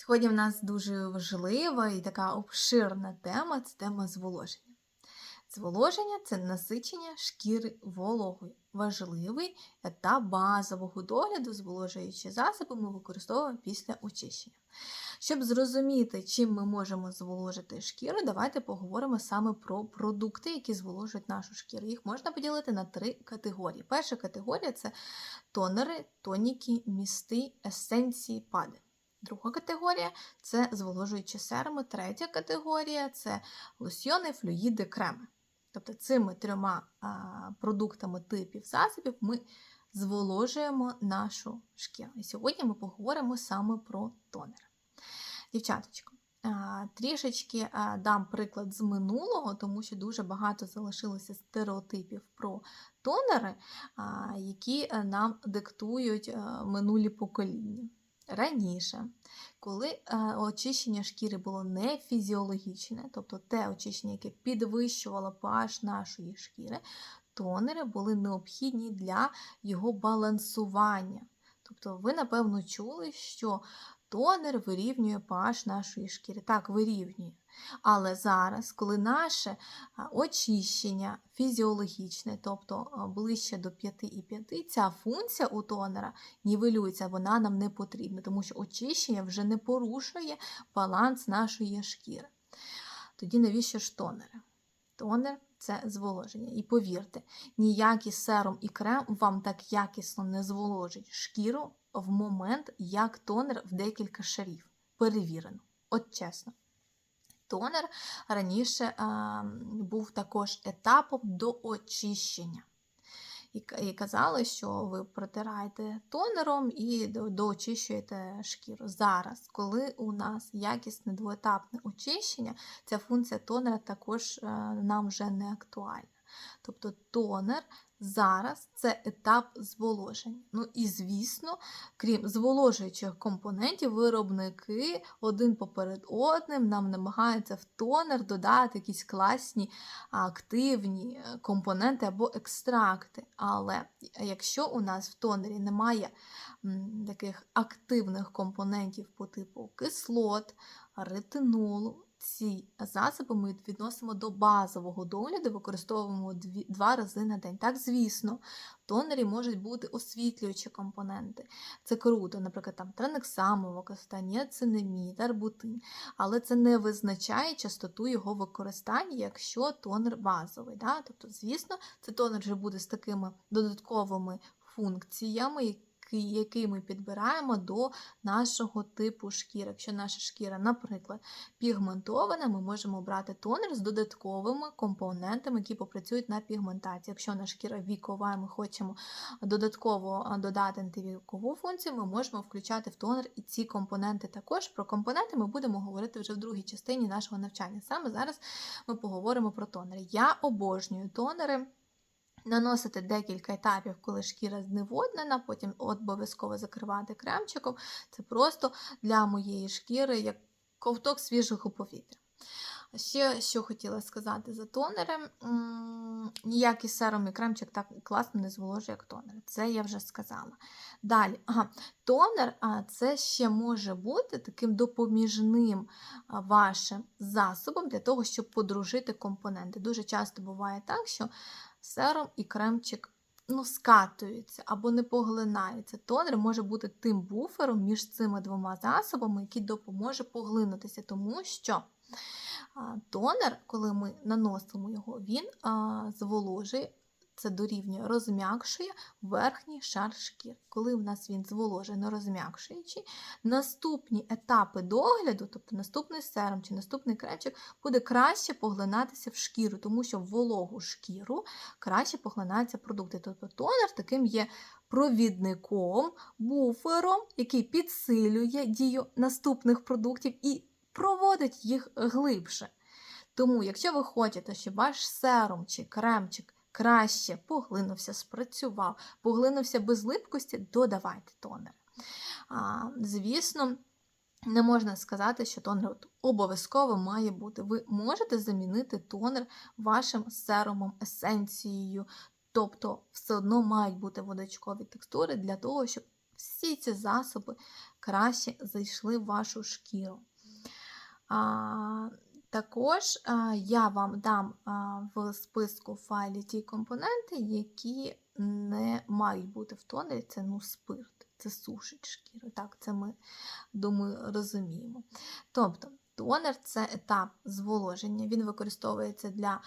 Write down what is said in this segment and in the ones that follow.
Сьогодні в нас дуже важлива і така обширна тема це тема зволоження. Зволоження це насичення шкіри вологою. Важливий етап базового догляду, зволожуючі засоби ми використовуємо після очищення. Щоб зрозуміти, чим ми можемо зволожити шкіру, давайте поговоримо саме про продукти, які зволожують нашу шкіру. Їх можна поділити на три категорії. Перша категорія це тонери, тоніки, місти, есенції, пади. Друга категорія це зволожуючі серуми. Третя категорія це лосьйони, флюїди, креми. Тобто цими трьома продуктами типів засобів ми зволожуємо нашу шкіру. І сьогодні ми поговоримо саме про тонер. Дівчаточко, трішечки дам приклад з минулого, тому що дуже багато залишилося стереотипів про тонери, які е, нам диктують а, минулі покоління. Раніше, коли е, очищення шкіри було не фізіологічне, тобто те очищення, яке підвищувало pH нашої шкіри, тонери були необхідні для його балансування. Тобто, ви, напевно, чули, що тонер вирівнює pH нашої шкіри. Так, вирівнює. Але зараз, коли наше очищення фізіологічне, тобто ближче до 5,5, ця функція у тонера нівелюється, вона нам не потрібна, тому що очищення вже не порушує баланс нашої шкіри. Тоді навіщо ж тонери? Тонер це зволоження. І повірте, ніякий серум і крем вам так якісно не зволожить шкіру в момент, як тонер в декілька шарів. Перевірено. От чесно. Тонер раніше а, був також етапом до очищення. І, і казали, що ви протираєте тонером і доочищуєте шкіру. Зараз, коли у нас якісне двоетапне очищення, ця функція тонера також а, нам вже не актуальна. Тобто тонер зараз це етап зволоження. Ну і, звісно, крім зволожуючих компонентів, виробники один поперед одним нам намагаються в тонер додати якісь класні активні компоненти або екстракти. Але якщо у нас в тонері немає таких активних компонентів по типу кислот, ретинолу, ці засоби ми відносимо до базового догляду, використовуємо дві, два рази на день. Так, звісно, в тонері можуть бути освітлюючі компоненти. Це круто, наприклад, там тренексамова кислота, ніацинамід, арбутин. Але це не визначає частоту його використання, якщо тонер базовий. Да? Тобто, звісно, це тонер вже буде з такими додатковими функціями, який ми підбираємо до нашого типу шкіри. Якщо наша шкіра, наприклад, пігментована, ми можемо брати тонер з додатковими компонентами, які попрацюють на пігментації. Якщо наша шкіра вікова, ми хочемо додатково додати антивікову функцію, ми можемо включати в тонер і ці компоненти також. Про компоненти ми будемо говорити вже в другій частині нашого навчання. Саме зараз ми поговоримо про тонери. Я обожнюю тонери. Наносити декілька етапів, коли шкіра зневоднена, потім обов'язково закривати кремчиком. Це просто для моєї шкіри як ковток свіжого повітря. Ще що хотіла сказати за тонери, ніякий серум і кремчик так класно не зволожує, як тонер. Це я вже сказала. Далі, ага, тонер це ще може бути таким допоміжним вашим засобом для того, щоб подружити компоненти. Дуже часто буває так, що серум і кремчик ну, скатуються або не поглинаються. Тонер може бути тим буфером між цими двома засобами, який допоможе поглинутися, тому що тонер, коли ми наносимо його, він зволожує. Це дорівнює розм'якшує верхній шар шкіри. Коли в нас він зволожено розм'якшуючий, наступні етапи догляду, тобто наступний серум чи наступний кремчик, буде краще поглинатися в шкіру, тому що в вологу шкіру краще поглинаються продукти. Тобто тонер таким є провідником, буфером, який підсилює дію наступних продуктів і проводить їх глибше. Тому, якщо ви хочете, щоб ваш серум чи кремчик краще поглинувся, спрацював, поглинувся без липкості, додавайте тонер. А, Звісно, не можна сказати, що тонер обов'язково має бути. Ви можете замінити тонер вашим серумом, есенцією, тобто все одно мають бути водочкові текстури для того, щоб всі ці засоби краще зайшли в вашу шкіру. А, також а, я вам дам а, в списку файлі ті компоненти, які не мають бути в тонері. Це ну, спирт, це сушить шкіру. Так, це ми, думаю, розуміємо. Тобто, тонер це етап зволоження. Він використовується для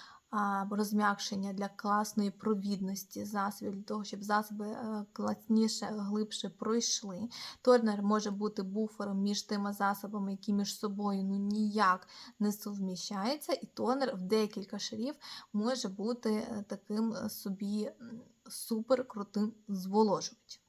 розм'якшення, для класної провідності засобів, для того, щоб засоби е, класніше, глибше пройшли. Тонер може бути буфером між тими засобами, які між собою ну, ніяк не суміщаються, і тонер в декілька шарів може бути е, таким е, собі супер крутим зволожувачем.